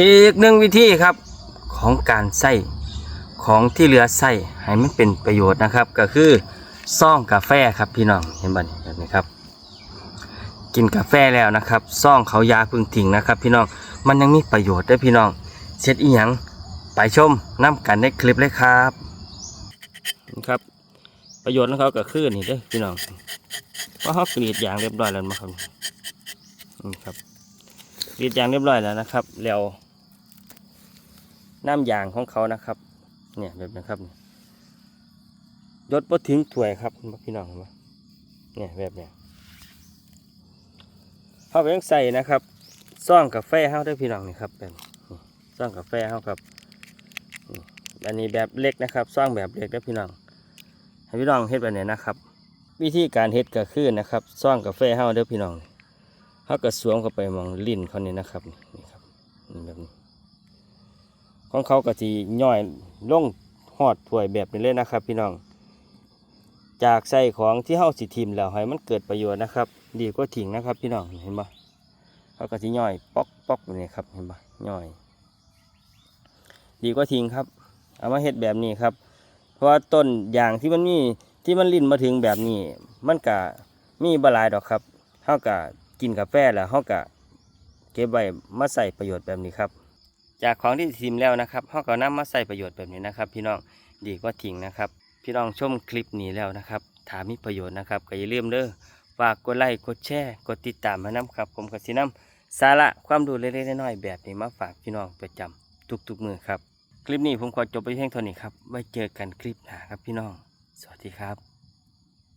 อีกหนึ่งวิธีครับของการใส่ของที่เหลือใส่ให้มันเป็นประโยชน์นะครับ ก็คือซ่องกาแฟครับพี่น้องเห็นบ่นี่แบบนี้ครับ กินกาแฟแล้วนะครับซ่องเขายาพึ่งทิ้งนะครับ พี่น้องมันยังมีประโยชน์ด้วยพี่น้องเช็ดอีหยังไปชมน้ำกันในคลิปเลยครับนี่ครับ ประโยชน์ของเขาก็คือนี่เด้อพี่น้องว่าเขากรีดยางเรียบร้อยแล้วมาครับนี่ครับกรีดยางเรียบร้อยแล้วนะครับแล้ว น้ำยางของเขานะครับ เนี่ยแบบนี้ครับยศพอถึงถ้วยครับพี่น้องเห็นไหเนี่ยแบบเนี้ยเขาไปยังใส่นะครับซ่องกาแฟเฮาได้พี่น้องนี่ครับแบบนี้ซ่องกาแฟเฮาครับอันนี้แบบเล็กนะครับซ่องแบบเล็กได้พี่น้องให้พี่น้องเฮ็ดแบบนี้นะครับ วิธีการเฮ็ดก็คือนะครับซ่องกาแฟเฮาเด้พี่น้องเฮาก็สวมเข้าไปมองลิ้นเขานี่นะครับนี่ครับนี่แบบนี้ ของเขาก็สิย่อยลงหอดถ้วยแบบนี้เลยนะครับ พี่น้อง จากใส่ของที่เฮาสิทิมแล้วให้มันเกิดประโยชน์นะครับ ดีกว่าทิ้งนะครับ พี่น้องเห็นบ่เขาก็สิย่อยปอกปอกนี้ครับเห็นบ่ย่อย ดีกว่าทิ้งครับ เอามาเฮ็ดแบบนี้ครับ เพราะว่าต้นอย่างที่มันมีที่มันลิ้นมาถึงแบบนี้ มันก็มีบหลายดอกครับเฮาก็กินกาแฟแล้วเฮาก็เก็บไว้มาใส่ประโยชน์แบบนี้ครับ จากของที่ทิมแล้วนะครับเฮาก็นำมาใส่ประโยชน์แบบนี้นะครับ พี่น้องดีกว่าทิ้งนะครับ พี่น้องชมคลิปนี้แล้วนะครับถามมีประโยชน์นะครับก็อย่าลืมเด้อฝากกดไลค์กดแชร์กดติดตามมานํครับ ผมก็สินํสาระความรู้เล็กๆน้อยๆแบบนี้มาฝากพี่น้องประจำทุกๆมือครับ คลิปนี้ผมขอจบไปเพียงเท่านี้ครับไว้เจอกันคลิปหน้าครับพี่น้อง สวัสดีครับ